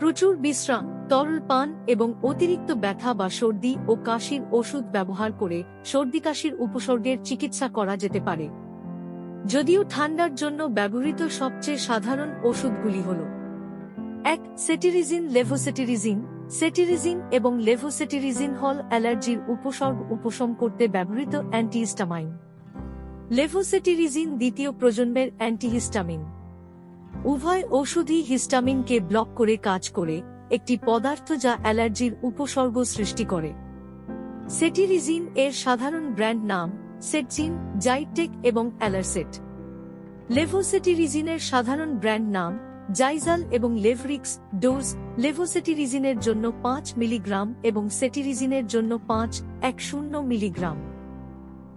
প্রচুর বিশ্রাম, তরল পান এবং অতিরিক্ত ব্যথা বা সর্দি ও কাশির ওষুধ ব্যবহার করে সর্দি কাশির উপসর্গের চিকিৎসা করা যেতে পারে। যদিও ঠান্ডার জন্য ব্যবহৃত সবচেয়ে সাধারণ ওষুধগুলি হল এক, সেটিরিজিন লেভোসেটিরিজিন। সেটিরিজিন এবং লেভোসেটিরিজিন হল অ্যালার্জির উপসর্গ উপশম করতে ব্যবহৃত অ্যান্টিহিস্টামাইন। লেভোসেটিরিজিন দ্বিতীয় প্রজন্মের অ্যান্টিহিস্টামিন। উভয় ওষুধই হিস্টামিনকে ব্লক করে কাজ করে একটি পদার্থ যা অ্যালার্জির উপসর্গ সৃষ্টি করে। সেটিরিজিন এর সাধারণ ব্র্যান্ড নাম সেটজিন, জাইটেক এবং অ্যালারসেট। লেভোসেটিরিজিনের সাধারণ ব্র্যান্ড নাম জাইজাল এবং লেভরিক্স ডোজ লেভোসেটিরিজিনের জন্য পাঁচ মিলিগ্রাম এবং সেটিরিজিনের জন্য পাঁচ, এক শূন্য মিলিগ্রাম।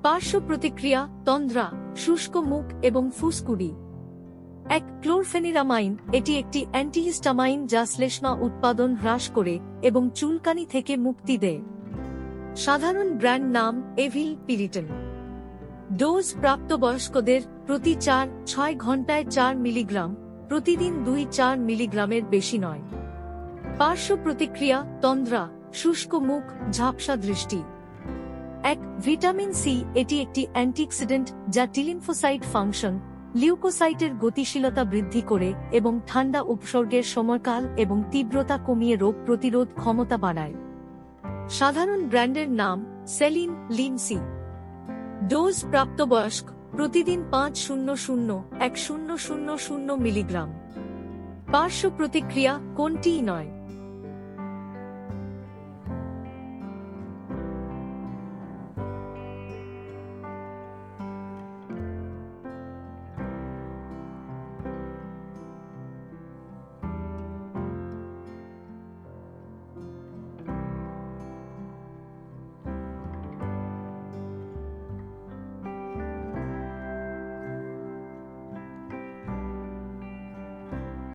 পার্শ্ব প্রতিক্রিয়া তন্দ্রা, শুষ্ক মুখ এবং ফুসকুড়ি। এক ক্লোরফেনিরামাইন, এটি একটি অ্যান্টিহিস্টামাইন যা শ্লেষ্মা উৎপাদন হ্রাস করে এবং চুলকানি থেকে মুক্তি দেয়। সাধারণ ব্র্যান্ড নাম এভিল পিরিটন। ডোজ প্রাপ্তবয়স্কদের প্রতি চার, ছয় ঘন্টায় চার মিলিগ্রাম, প্রতিদিন দুই, চার মিলিগ্রামের বেশি নয়। পার্শ্ব প্রতিক্রিয়া, তন্দ্রা, শুষ্ক মুখ, ঝাপসা দৃষ্টি। এক ভিটামিন সি, এটি একটি অ্যান্টিঅক্সিডেন্ট যা টিলিম্ফোসাইট ফাংশন লিউকোসাইটের গতিশীলতা বৃদ্ধি করে এবং ঠান্ডা উপসর্গের সময়কাল এবং তীব্রতা কমিয়ে রোগ প্রতিরোধ ক্ষমতা বাড়ায়। সাধারণ ব্র্যান্ডের নাম সেলিন লিনসি। ডোজ প্রাপ্তবয়স্ক প্রতিদিন পাঁচ শূন্য শূন্য এক শূন্য শূন্য শূন্য মিলিগ্রাম। পার্শ্ব প্রতিক্রিয়া কোনটিই নয়।